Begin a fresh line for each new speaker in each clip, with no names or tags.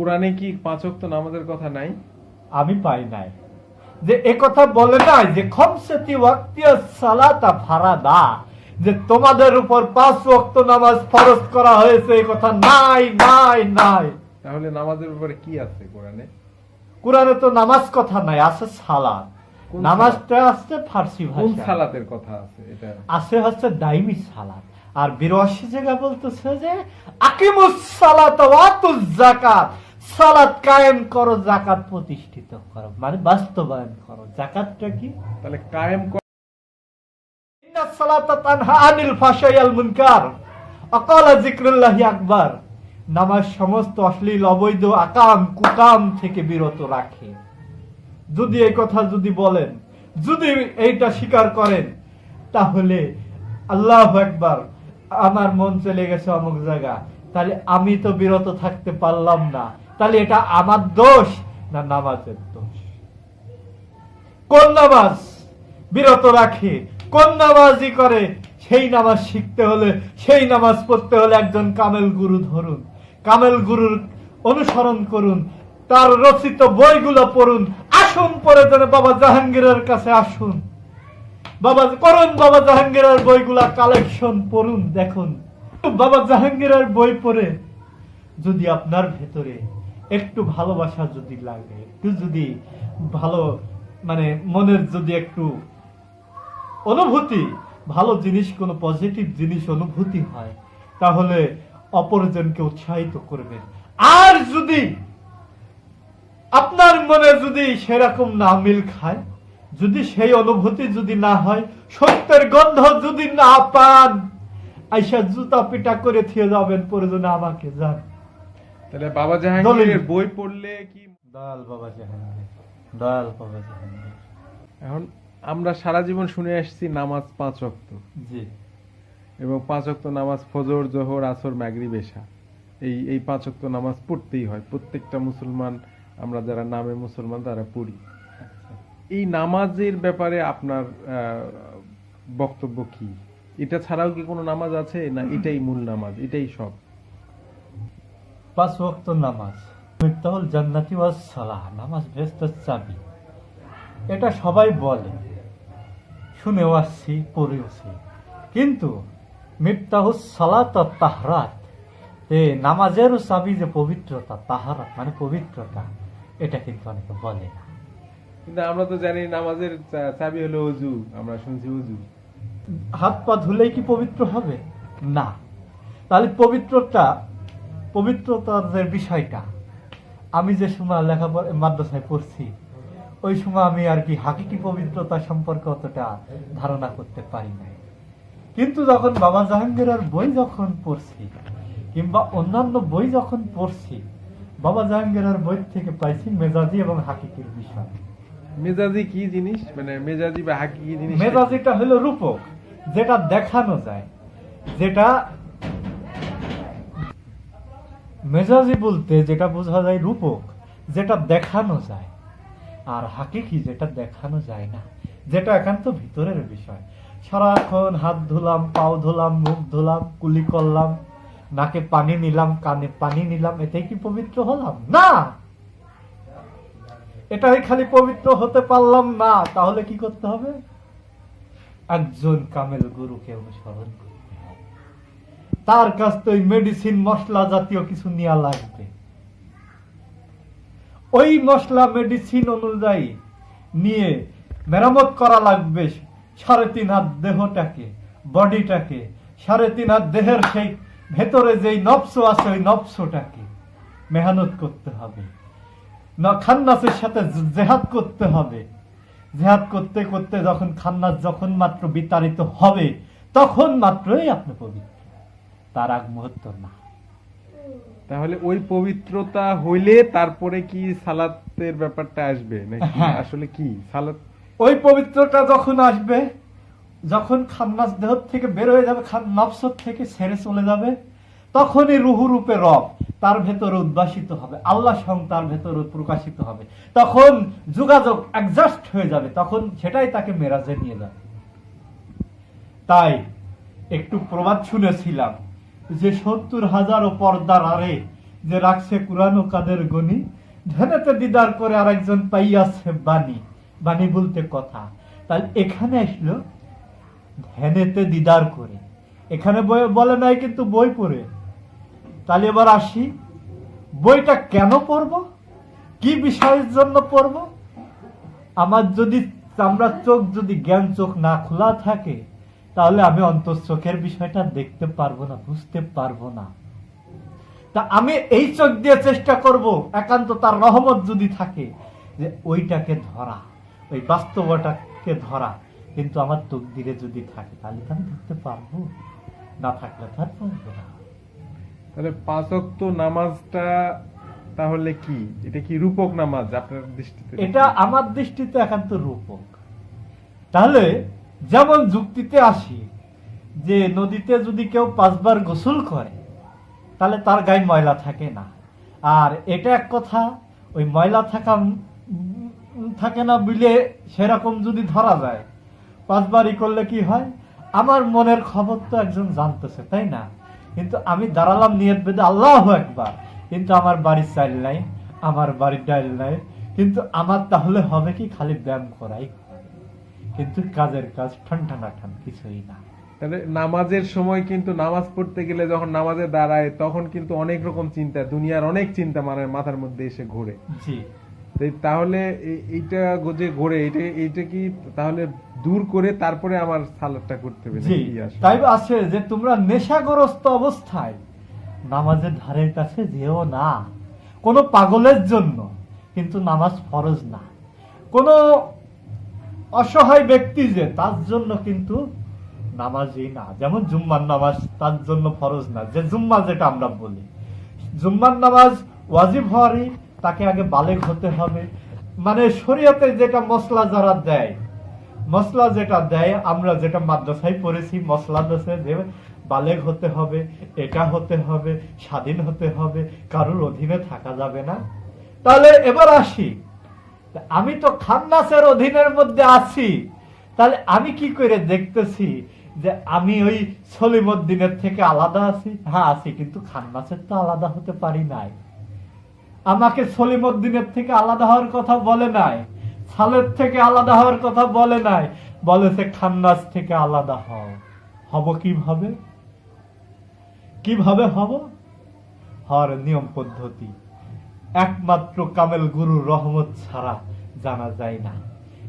কোরআনে কি পাঁচ ওয়াক্ত নামাজের কথা নাই?
আমি পাই নাই। যে এ কথা বলে নাই যে খমসতি ওয়াক্তিয়া সালাতা ফারাদা যে তোমাদের উপর পাঁচ ওয়াক্ত নামাজ ফরজ করা হয়েছে এই কথা নাই নাই নাই।
তাহলে নামাজের ব্যাপারে কি আছে কোরআনে?
কোরআনে তো নামাজ কথা নাই আছে সালাত। নামাজটা আছে ফার্সি
কোন সালাতের কথা আছে এটা?
আছে হচ্ছে দাইমি সালাত। আর বিরাশি জায়গা বলতেছে যে আকিমুস সালাত ওয়াতুজ যাকাত। সালাত কায়েম করো যাকাত প্রতিষ্ঠিত করো। মানে বাস্তবায়ন করো। যাকাতটা কি?
তাহলে কায়েম ক-
ইন্না সালাতা তানহা আনিল ফাহশাই মুনকার। আকালা যিকরুল্লাহি আকবার। নামাজ সমস্ত অশ্লীল অবৈধ আকাম কুকাম থেকে বিরত রাখে। যদি এই কথা যদি বলেন যদি এইটা স্বীকার করেন তাহলে আল্লাহ একবার আমার মন চলে গেছে অমুক জায়গা। তাহলে আমি তো বিরত থাকতে পারলাম না। তাহলে এটা আমার দোষ না নামাজের দোষ? কোন নামাজ বিরত রাখে? কোন নামাজই করে? সেই নামাজ শিখতে হলে, সেই নামাজ পড়তে হলে একজন কামেল গুরু ধরুন। কামেল গুরুর অনুসরণ করুন। তার রচিত বইগুলো পড়ুন। আসুন পরে যেন বাবা জাহাঙ্গীরের কাছে আসুন। বাবা, করুন বাবা জাহাঙ্গীরের বইগুলা কালেকশন পড়ুন, দেখুন। বাবা জাহাঙ্গীরের বই পড়ে যদি আপনার ভেতরে একটু ভালোবাসা যদি লাগে, একটু যদি ভালো মানে মনের যদি একটু অনুভূতি, ভালো জিনিস, কোনো পজিটিভ জিনিস অনুভূতি হয়, তাহলে অপরজনকে উৎসাহিত করবেন আর যদি আপনার মনে যদি সেরকম না মিল খায়, যদি সেই অনুভূতি যদি না হয়, সত্যের গন্ধ যদি না পান, আইসা জুতা পিটা করে থিয়ে যাবেন প্রয়োজনে আমাকে যান
তাহলে বাবা জাহাঙ্গীরের বই পড়লে কি
দয়াল বাবা জাহাঙ্গীর দয়াল বাবা জাহাঙ্গীর।
এখন আমরা সারা জীবন শুনে আসছি নামাজ পাঁচ ওয়াক্ত।
জি।
এবং পাঁচ ওয়াক্ত নামাজ ফজর জোহর আসর মাগরিব এশা। এই এই পাঁচ ওয়াক্ত নামাজ পড়তেই হয়। প্রত্যেকটা মুসলমান আমরা যারা নামে মুসলমান তারা পড়ি। এই নামাজের ব্যাপারে আপনার আহ, বক্তব্য কি? এটা ছাড়াও কি কোনো নামাজ আছে? না এটাই মূল নামাজ এটাই সব?
পাঁচ ওয়াক্ত নামাজ। মিফতাহুল জান্নাতি ওয়াস সালাহ নামাজ বেহেস্তের চাবি। এটা সবাই বলে। শুনেও আসছি পড়েওছি কিন্তু মিফতাহুস সালাত তাহরাত এ নামাজেরও চাবি যে পবিত্রতা তাহারাত মানে পবিত্রতা এটা কিন্তু অনেকে বলে না।
কিন্তু আমরা তো জানি নামাজের চাবি হলো অজু আমরা শুনছি অজু
হাত পা ধুলেই কি পবিত্র হবে? না। তাহলে পবিত্রতা পবিত্রতার যে বিষয়টা আমি যে সময় লেখাপড়া মাদ্রাসায় পড়ছি ওই সময় আমি আর কি হাকিকি পবিত্রতা সম্পর্কে অতটা ধারণা করতে পারি নাই। কিন্তু যখন বাবা জাহাঙ্গীরের বই যখন পড়ছি কিংবা অন্যান্য বই যখন পড়ছি বাবা জাহাঙ্গীরের বই থেকে পাইছি মেজাজি এবং হাকিকির বিষয়।
মেজাজি কি জিনিস? মানে মেজাজি বা হাকি কি জিনিস?
মেজাজিটা হলো রূপক যেটা দেখানো যায় যেটা মেজাজি বলতে যেটা বোঝা যায় রূপক, যেটা দেখানো যায়। আর হাকিকি যেটা দেখানো যায় না, যেটা একান্ত ভিতরের বিষয়। সারাক্ষণ হাত ধুলাম, পাও ধুলাম, মুখ ধুলাম, কুলি করলাম, নাকে পানি নিলাম, কানে পানি নিলাম এটাই কি পবিত্র হলাম? না! এটাই খালি পবিত্র হতে পারলাম না, তাহলে কি করতে হবে? একজন কামেল গুরুকে অনুসরণ করতে তার কাছ থেকে মেডিসিন মশলা জাতীয় কিছু নেওয়া লাগবে। ওই মশলা মেডিসিন অনুযায়ী নিয়ে মেরামত করা লাগবে সাড়ে তিন হাত দেহটাকে, বডিটাকে, সাড়ে তিন হাত দেহের সেই ভেতরে যেই নবস আছে, ওই নবসটাকে মেহনত করতে হবে। না, খান্নাসের সাথে জেহাদ করতে হবে। জেহাদ করতে করতে যখন খান্নাস যখন মাত্র বিতাড়িত হবে, তখন মাত্রই আপনি পবিত্র। তার আগ মুহূর্ত না।
তাহলে ওই পবিত্রতা হইলে তারপরে কি সালাতের ব্যাপারটা আসবে নাকি?
হ্যাঁ।
আসলে কি? সালাত
ওই পবিত্রতা যখন আসবে যখন খান্নাস দেহ থেকে বের হয়ে যাবে খান নফসত থেকে ছেড়ে চলে যাবে তখনই রুহু রূপে রব তার ভেতরে উদ্ভাসিত হবে। আল্লাহ সং তার ভেতরে প্রকাশিত হবে। তখন যোগাযোগ অ্যাডজাস্ট হয়ে যাবে। তখন সেটাই তাকে মেরাজে নিয়ে যাবে। তাই একটু প্রবাদ শুনেছিলাম। যে সত্তর হাজার পর্দার আরে যে রাখছে কোরআন ও কাদের গনি, ধ্যানেতে দিদার করে আরেকজন পাইয়াছে বাণী। বাণী বলতে কথা। তাহলে এখানে আসলো ধ্যানেতে দিদার করে। এখানে বই বলে নাই কিন্তু বই পড়ে। তাহলে এবার আসি, বইটা কেন পড়ব? কি বিষয়ের জন্য পড়ব? আমার যদি চামড়ার চোখ যদি জ্ঞান চোখ না খোলা থাকে তাহলে আমি অন্তর চোখের বিষয়টা দেখতে পারব না বুঝতে পারব না। তা আমি এই চোখ দিয়ে চেষ্টা করব একান্ত তার রহমত যদি থাকে যে ওইটাকে ধরা ওই বাস্তবটাকে ধরা। কিন্তু আমার তকদিরে যদি থাকে তাহলে তো আমি ধরতে পারব। না থাকলে তো আর পারব না।
তাহলে পাঁচ ওয়াক্ত নামাজটা তাহলে কি? এটা কি রূপক নামাজ আপনার দৃষ্টিতে?
এটা আমার দৃষ্টিতে একান্ত রূপক। তাহলে যেমন যুক্তিতে আসি যে নদীতে যদি কেউ পাঁচবার গোসল করে, তাহলে তার গায়ে ময়লা থাকে না। আর এটা এক কথা, ওই ময়লা থাকা থাকে না বিলে সেরকম যদি ধরা যায়, পাঁচবারই করলে কি হয়? আমার মনের খবর তো একজন জানতেছে, তাই না? কিন্তু আমি দাঁড়ালাম নিয়ত বেঁধে আল্লাহ একবার কিন্তু আমার বাড়ির চাইল নাই, আমার বাড়ির ডাইল নাই, কিন্তু আমার তাহলে হবে কি খালি ব্যায়াম করাই। কিন্তু কাজের কাজ ঠান কিছুই না।
তাহলে নামাজের সময় কিন্তু নামাজ পড়তে গেলে যখন নামাজে দাঁড়ায় তখন কিন্তু অনেক রকম চিন্তা দুনিয়ার অনেক চিন্তা মানে মাথার মধ্যে এসে ঘোরে।
জি।
তাহলে এইটা যে ঘোরে এটা এইটা কি তাহলে দূর করে তারপরে আমার সালাদটা করতে হবে?
তাই আছে যে তোমরা নেশাগ্রস্ত অবস্থায় নামাজের ধারের কাছে যেও না। কোনো পাগলের জন্য কিন্তু নামাজ ফরজ না। কোনো অসহায় ব্যক্তি যে, তার জন্য কিন্তু নামাজই না। যেমন জুম্মার নামাজ, তার জন্য ফরজ না। যে জুম্মা যেটা আমরা বলি, জুম্মার নামাজ ওয়াজিব হওয়ারই তাকে আগে বালেগ হতে হবে। মানে শরীয়তে যেটা মশলা যারা দেয় মশলা যেটা দেয়, আমরা যেটা মাদ্রাসায় পড়েছি মশলা দেশে যে বালেগ হতে হবে, এটা হতে হবে, স্বাধীন হতে হবে, কারোর অধীনে থাকা যাবে না। তাহলে এবার আসি আমি তো খান্নাসের অধীনের মধ্যে আছি। তাহলে আমি কি করে দেখতেছি যে আমি ওই সলিমুদ্দিনের থেকে আলাদা আছি? হ্যাঁ আছি, কিন্তু খান্নাসের তো আলাদা হতে পারি নাই। আমাকে সলিমুদ্দিনের থেকে আলাদা হওয়ার কথা বলে নাই। সালের থেকে আলাদা হওয়ার কথা বলে নাই। বলেছে খান্নাস থেকে আলাদা হও। হব কীভাবে? কীভাবে হব? হওয়ার নিয়ম পদ্ধতি। একমাত্র কামেল গুরু রহমত ছাড়া জানা যায় না।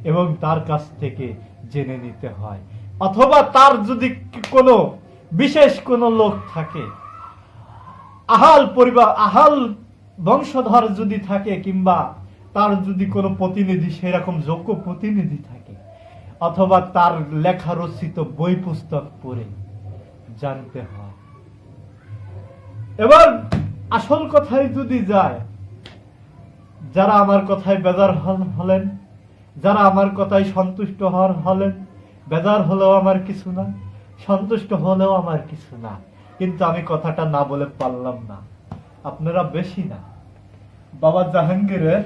এবং তার কাছ থেকে জেনে নিতে হয়। অথবা তার যদি কোনো বিশেষ কোনো লোক থাকে, আহাল পরিবার, আহাল বংশধর যদি থাকে কিংবা তার যদি কোনো প্রতিনিধি, সেরকম যোগ্য প্রতিনিধি থাকে, অথবা তার লেখা রচিত বই পুস্তক পড়ে, জানতে হয়। এবার আসল কথায় যদি যায় যারা আমার কথায় বেজার হল- হলেন, যারা আমার কথায় সন্তুষ্ট হওয়ার হলেন, বেজার হলেও আমার কিছু না, সন্তুষ্ট হলেও আমার কিছু না। কিন্তু আমি কথাটা না বলে পারলাম না। আপনারা বেশি না। বাবা জাহাঙ্গীরের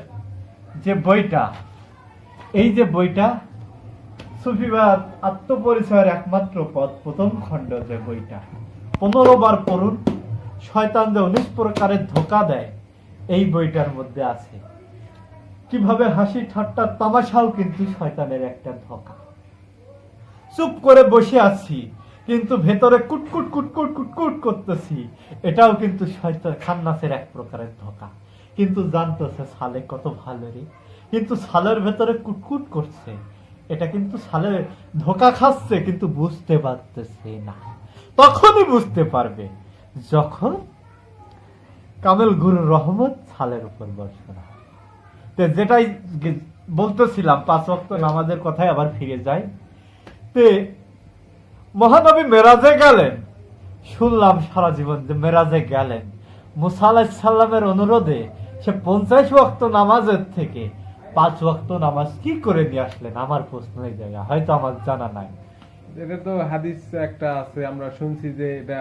যে বইটা, এই যে বইটা সুফিবাদ আত্মপরিচয়ের একমাত্র পথ, প্রথম খণ্ড যে বইটা। পনেরো বার পড়ুন, শয়তান যে উনিশ প্রকারের ধোকা দেয়, এই বইটার মধ্যে আছে। কীভাবে হাসি ঠাট্টা তামাশাও কিন্তু শয়তানের একটা ধোকা। চুপ করে বসে আছি, কিন্তু ভেতরে কুটকুট কুটকুট কুটকুট করতেছি, এটাও কিন্তু শয়তান খান্নাসের এক প্রকারের ধোকা। কিন্তু জানতেছে সালে কত ভালো রে। কিন্তু সালের ভেতরে কুটকুট করছে, এটা কিন্তু সালে ধোকা খাচ্ছে, কিন্তু বুঝতে পারতেছে না। তখনই বুঝতে পারবে, যখন কামেল গুরুর রহমত সালের উপর বর্ষণ হয়। তো যেটাই বলতেছিলাম পাঁচ ওয়াক্ত নামাজের কথায় আবার ফিরে যাই। তে মহানবী মেরাজে গেলেন। শুনলাম সারা জীবন যে মেরাজে গেলেন। মুসা আলাহিসাল্লামের অনুরোধে সে পঞ্চাশ ওয়াক্ত নামাজের থেকে পাঁচ ওয়াক্ত নামাজ কি করে নিয়ে আসলেন? আমার প্রশ্ন এই জায়গা হয়তো আমার জানা নাই।
এটা তো হাদিস একটা আছে আমরা শুনছি যে এটা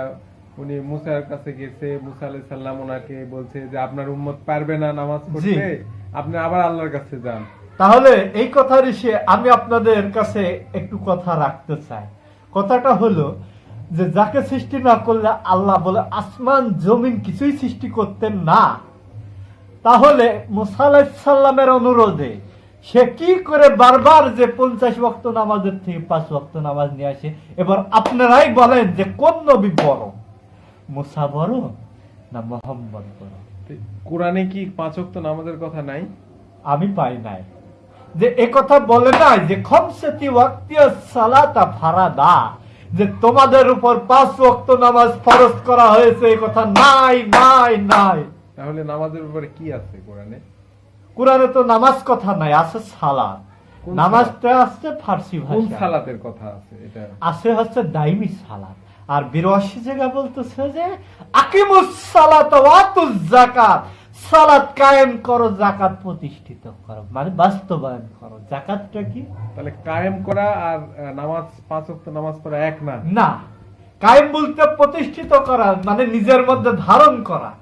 উনি মুসার কাছে গেছে মুসা আলাইহিস সালাম ওনাকে বলছে যে আপনার উম্মত পারবে না নামাজ পড়তে। আপনি আবার আল্লাহর কাছে যান।
তাহলে এই কথার এসে আমি আপনাদের কাছে একটু কথা রাখতে চাই। কথাটা হলো যে, যাকে সৃষ্টি না করলে আল্লাহ বলে আসমান, জমিন কিছুই সৃষ্টি করতেন না। তাহলে মুসাল্লামের অনুরোধে সে কি করে বারবার যে পঞ্চাশ ওয়াক্ত নামাজের থেকে পাঁচ ওয়াক্ত নামাজ নিয়ে আসে? এবার আপনারাই বলেন যে, কোন নবী বড়? মুসা বড় না মোহাম্মদ বড়?
কোরআনে কি পাঁচ ওয়াক্ত নামাজের কথা নাই?
আমি পাই নাই। যে এ কথা বলে নাই যে খমসেতি ওয়াক্তিয়া সালাতা ফারাদা যে তোমাদের উপর পাঁচ ওয়াক্ত নামাজ ফরজ করা হয়েছে এই কথা নাই নাই নাই।
তাহলে নামাজের উপরে কি আছে কোরআনে?
কোরআনে তো নামাজ কথা নাই আছে সালাত। নামাজটা আছে ফার্সি
কোন সালাতের কথা আছে এটা?
আছে হচ্ছে দাইমি সালাত। আর বিরাশি জায়গা বলতেছে যে আকিমুস সালাত ওয়াতুজ যাকাত। সালাত কায়েম করো জাকাত প্রতিষ্ঠিত করো। মানে বাস্তবায়ন করো। জাকাতটা কি?
তাহলে কায়েম করা আর নামাজ পাঁচ ওয়াক্ত নামাজ পড়া এক না?
না। কায়েম বলতে প্রতিষ্ঠিত করা মানে নিজের মধ্যে ধারণ করা।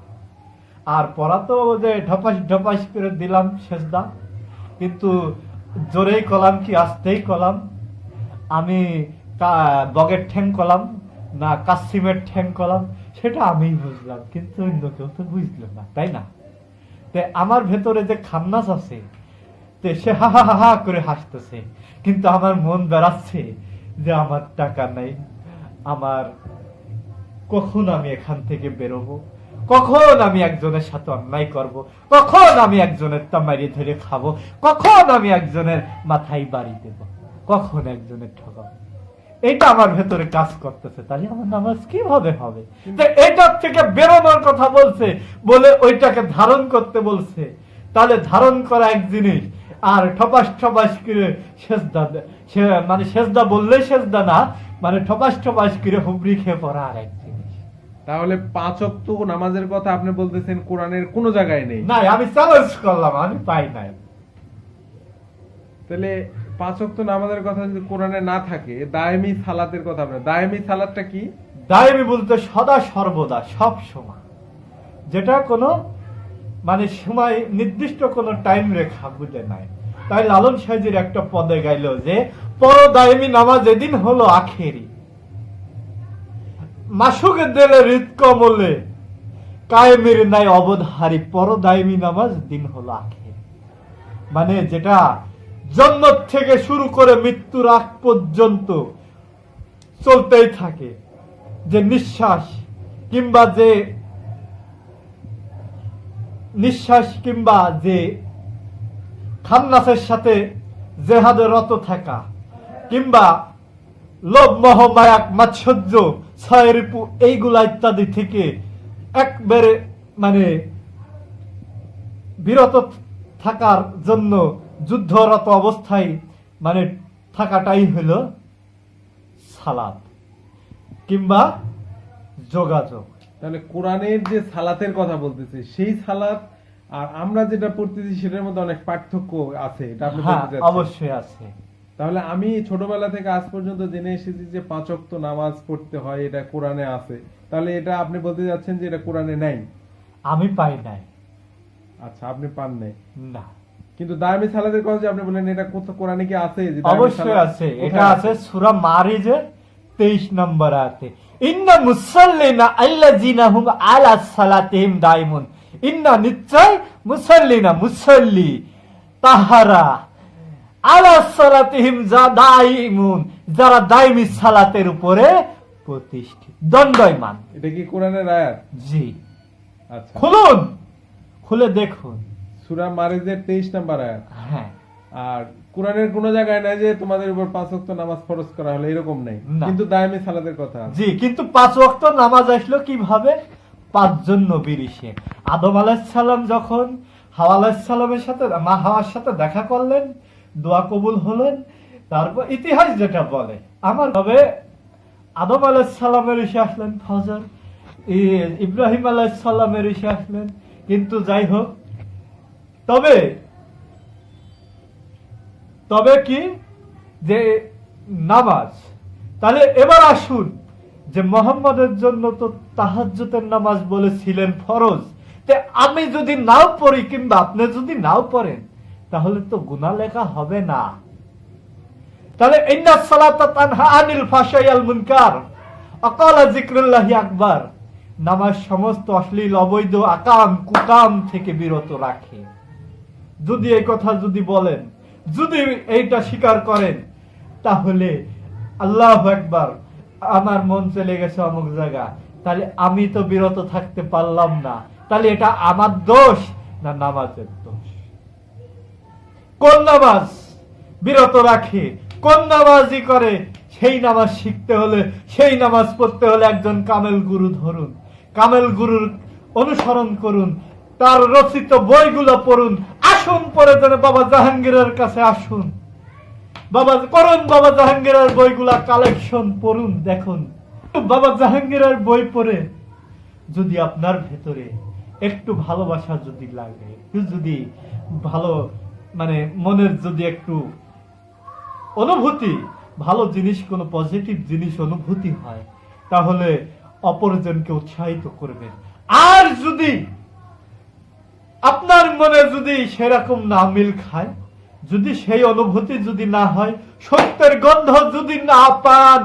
আর পড়া তো যে ঢপাস ঢপাস করে দিলাম শেষদা কিন্তু জোরেই কলাম কি আসতেই কলাম। আমি বগের ঠ্যাং কলাম। না কাসিমের ঠ্যাং কলাম, সেটা আমিই বুঝলাম, কিন্তু অন্য কেউ তো বুঝলো না, তাই না? তে আমার ভেতরে যে খান্নাস আছে, তে সে হা হা হা করে হাসতেছে, কিন্তু আমার মন বেড়াচ্ছে যে আমার টাকা নাই, আমার কখন আমি এখান থেকে বেরোবো? কখন আমি একজনের সাথে অন্যায় করব? কখন আমি একজনের তামারি ধরে খাব? কখন আমি একজনের মাথায় বাড়ি দেব? কখন একজনের ঠকাবো? এইটা আমার ভেতরে কাজ করতেছে তাহলে আমার নামাজ কীভাবে হবে? যে এটার থেকে বেরোনোর কথা বলছে বলে ওইটাকে ধারণ করতে বলছে। তাহলে ধারণ করা এক জিনিস আর ঠপাস ঠপাস করে সেজদা মানে সেজদা বললে সেজদা না মানে ঠপাস ঠপাস করে হুবড়ি খেয়ে পড়া আর এক জিনিস।
তাহলে পাঁচ ওয়াক্ত নামাজের কথা আপনি বলতেছেন কোরআনের কোনো জায়গায় নেই।
নাই আমি চ্যালেঞ্জ করলাম আমি পাই নাই।
তাহলে পাঁচ ওয়াক্ত নামাজের কথা যদি কোরআনে না থাকে, দায়েমি সালাতের কথা আপনি দায়েমি সালাতটা কি?
দায়মি বলতে সদা সর্বদা, সব সময়। যেটা কোনো মানে সময়, নির্দিষ্ট কোনো টাইম রেখা বুঝে নাই। তাই লালন সাহেজির একটা পদে গাইল যে পরদায়মি নামাজ এদিন হলো আখেরি। মাসুকে দিলে হৃদ কমলে কায়েমের নাই অবধারী পরদায়মি নামাজ দিন হলো আখেরি। মানে যেটা জন্ম থেকে শুরু করে মৃত্যুর আগ পর্যন্ত চলতেই থাকে। যে নিঃশ্বাস কিংবা যে নিঃশ্বাস কিংবা যে খান্নাসের সাথে জেহাদে রত থাকা কিংবা লোভ মোহ মায়াক, মাৎসর্য ছয়রিপু এইগুলা ইত্যাদি থেকে একবারে মানে বিরত থাকার জন্য যুদ্ধরত অবস্থায় মানে থাকাটাই হলো সালাদ কিংবা যোগাযোগ।
তাহলে কোরআনের যে সালাতের কথা বলতেছে সেই সালাত আর আমরা যেটা পড়তেছি সেটার মধ্যে অনেক পার্থক্য আছে এটা আপনি
হ্যাঁ। অবশ্যই আছে।
তাহলে আমি ছোটবেলা থেকে আজ পর্যন্ত জেনে এসেছি যে পাঁচ ওয়াক্ত নামাজ পড়তে হয় এটা কোরআনে আছে। তাহলে এটা আপনি বলতে যাচ্ছেন যে এটা কোরআনে নাই?
আমি পাই নাই।
আচ্ছা আপনি পান নাই?
না।
কিন্তু দায়ামি সালাতের কথা যে আপনি বললেন এটা কোথাও কোরআনে কি আছে? যে
অবশ্যই আছে। এটা আছে? সুরা মারিজে তেইশ নম্বর আছে ইন্না মুসাল্লিনা আল্লাযিনা হুম আলা সালাতিহিম দাইমুন। ইন্না নিশ্চয় মুসাল্লিনা মুসাল্লি তাহারা আলা সালাতিহিম যা দাইমুন যারা দাইমি সালাতের উপরে প্রতিষ্ঠিত। দণ্ডয়মান।
এটা কি কোরআনের আয়াত?
জি।
আচ্ছা।
খুলুন। খুলে দেখুন।
সূরা মারিজের 23 নাম্বার আয়াত।
হ্যাঁ।
আর কোরআনের কোন জায়গায় নাই যে তোমাদের উপর পাঁচ ওয়াক্ত নামাজ ফরজ করা হলো এরকম নাই। কিন্তু দায়ামি সালাতের কথা
জি কিন্তু পাঁচ ওয়াক্ত নামাজ আসলো কীভাবে? পাঁচজন নবীর ইসে আদম যখন হাওয়া সাথে মা হাওয়ার সাথে দেখা করলেন দোয়া কবুল হলেন তারপর ইতিহাস যেটা বলে আমার তবে আদম আলাহিসাল্লামের এসে আসলেন ফজর ইব্রাহিম আলাহিসাল্লামের এসে আসলেন কিন্তু যাই হোক তবে তবে কি যে নামাজ? তাহলে এবার আসুন যে মোহাম্মদের জন্য তো তাহাজ্জুতের নামাজ বলেছিলেন ফরজ। তে আমি যদি নাও পড়ি কিংবা আপনি যদি নাও পড়েন, তাহলে তো গুনাহ লেখা হবে না। তাহলে আনিল ফাশাইয়াল মুনকার। অকালা জিক্রুল্লাহি আকবার। নামাজ সমস্ত অশ্লীল, অবৈধ, আকাম, কুকাম থেকে বিরত রাখে। যদি এই কথা যদি বলেন, যদি এইটা স্বীকার করেন, তাহলে আল্লাহ একবার আমার মন চলে গেছে অমুক জায়গা। তাহলে আমি তো বিরত থাকতে পারলাম না। তাহলে এটা আমার দোষ না নামাজের দোষ? কোন নামাজ বিরত রাখে? কোন নামাজই করে? সেই নামাজ শিখতে হলে, সেই নামাজ পড়তে হলে একজন কামেল গুরু ধরুন। কামেল গুরুর অনুসরণ করুন। তার রচিত বইগুলো পড়ুন। আসুন পরে যেন বাবা জাহাঙ্গীরের কাছে আসুন। বাবা, করুন বাবা জাহাঙ্গীরের বইগুলা কালেকশন পড়ুন, দেখুন। বাবা জাহাঙ্গীরের বই পড়ে, যদি আপনার ভেতরে একটু ভালোবাসা যদি লাগে, যদি ভালো মানে মনের যদি একটু অনুভূতি, ভালো জিনিস, কোনো পজিটিভ জিনিস অনুভূতি হয়, তাহলে অপরজনকে উৎসাহিত করবেন। আর যদি আপনার মনে যদি সেরকম না মিল খায় যদি সেই অনুভূতি যদি না হয় সত্যের গন্ধ যদি না পান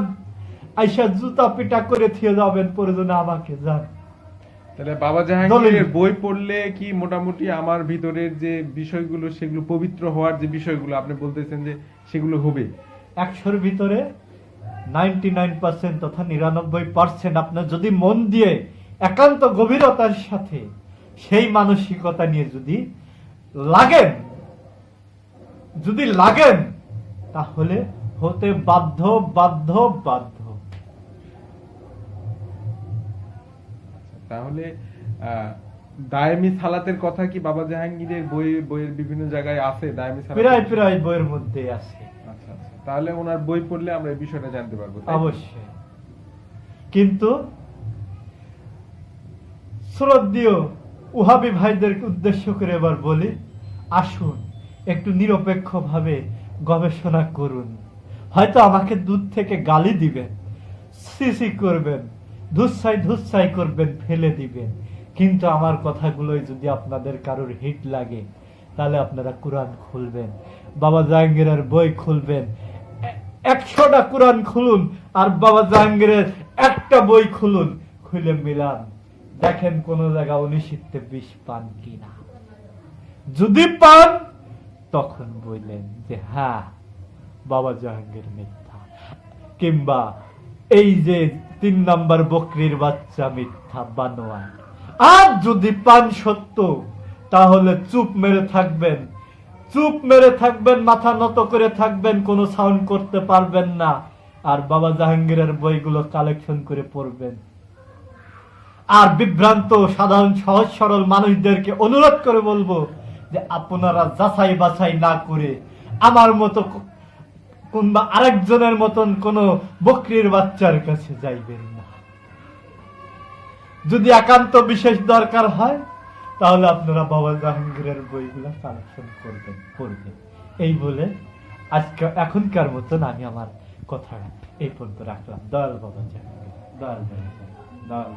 আইসা জুতা পিটা করে থিয়ে যাবেন প্রয়োজনে আমাকে যান
তাহলে বাবা জাহাঙ্গীরের
দলিল।
বই পড়লে কি মোটামুটি আমার ভিতরের যে বিষয়গুলো সেগুলো পবিত্র হওয়ার যে বিষয়গুলো আপনি বলতেছেন যে সেগুলো হবে
একশোর ভিতরে নাইনটি নাইন পার্সেন্ট তথা নিরানব্বই পার্সেন্ট আপনার যদি মন দিয়ে একান্ত গভীরতার সাথে সেই মানসিকতা নিয়ে যদি লাগেন যদি লাগেন তাহলে হতে বাধ্য বাধ্য বাধ্য।
তাহলে আহ, দায়েমি সালাতের কথা কি বাবা জাহাঙ্গীরের বই বইয়ের বিভিন্ন জায়গায় আছে? দায়েমি সালাত
প্রায় প্রায় বইয়ের মধ্যে আছে।
আচ্ছা আচ্ছা। তাহলে ওনার বই পড়লে আমরা এই বিষয়টা জানতে পারব
অবশ্যই। কিন্তু শ্রদ্ধীয় উহাবি ভাইদেরকে উদ্দেশ্য করে এবার বলি, আসুন একটু নিরপেক্ষভাবে গবেষণা করুন। হয়তো আমাকে দুধ থেকে গালি দিবেন, সিসি করবেন ধুসাই ধুসাই করবেন, ফেলে দিবেন। কিন্তু আমার কথাগুলোই যদি আপনাদের কারোর হিট লাগে, তাহলে আপনারা কোরআন খুলবেন, বাবা জাহাঙ্গীরের বই খুলবেন, একশোটা কোরআন খুলুন, আর বাবা জাহাঙ্গীরের একটা বই খুলুন, খুলে মিলান। দেখেন কোন জায়গা উনিশিতে বিষ পান কিনা? যদি পান, তখন বললেন যে হ্যাঁ বাবা জাহাঙ্গীর মিথ্যা। কিংবা, এই যে তিন নাম্বার বকরির বাচ্চা মিথ্যা, বানোয়ার। আর যদি পান সত্য, তাহলে চুপ মেরে থাকবেন। চুপ মেরে থাকবেন, মাথা নত করে থাকবেন, কোনো সাউন্ড করতে পারবেন না। আর বাবা জাহাঙ্গীরের বইগুলো কালেকশন করে পড়বেন। আর বিভ্রান্ত সাধারণ, সহজ, সরল মানুষদেরকে অনুরোধ করে বলব যে আপনারা যাচাই বাছাই না করে আমার মতো কিংবা আরেকজনের মতন কোন বকরির বাচ্চার কাছে যাইবেন না। যদি একান্ত বিশেষ দরকার হয়, তাহলে আপনারা বাবা জাহাঙ্গীরের বইগুলো কালেকশন করবেন, পড়বেন। এই বলে আজকে এখনকার মতন আমি আমার কথা এই পর্যন্ত রাখলাম। দয়াল বাবা জাহাঙ্গীর, দয়াল বাবা দয়াল